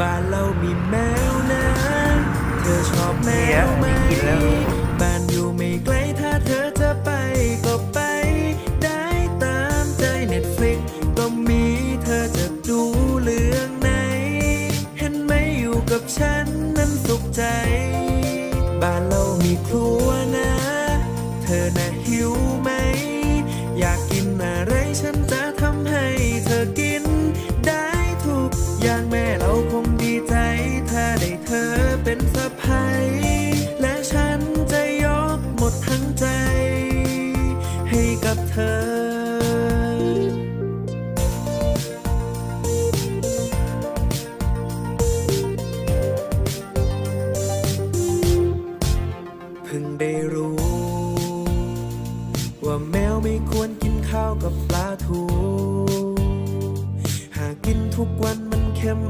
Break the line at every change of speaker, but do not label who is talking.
บ้านเรามีแมวนะ เธอชอบแมวไหมบ้านอยู่ไม่ไกลถ้าเธอจะไปก็ไป ได้ตามใจเน็ตฟลิกก็มีเธอจะดูเรื่องไหน เห็นไหมอยู่กับฉันนั้นสุขใจ บ้านเรามีครัวนะ เธอน่ะหิวไหม เราคงดีใจ ถ้าได้เธอเป็นสะพ้ายและฉันจะยกหมดทั้งใจ ให้กับเธอพิ่งได้รู้ ว่าแมวไม่ควรกินข้าวกับปลาทู หากกินทุกวันมันเค็ม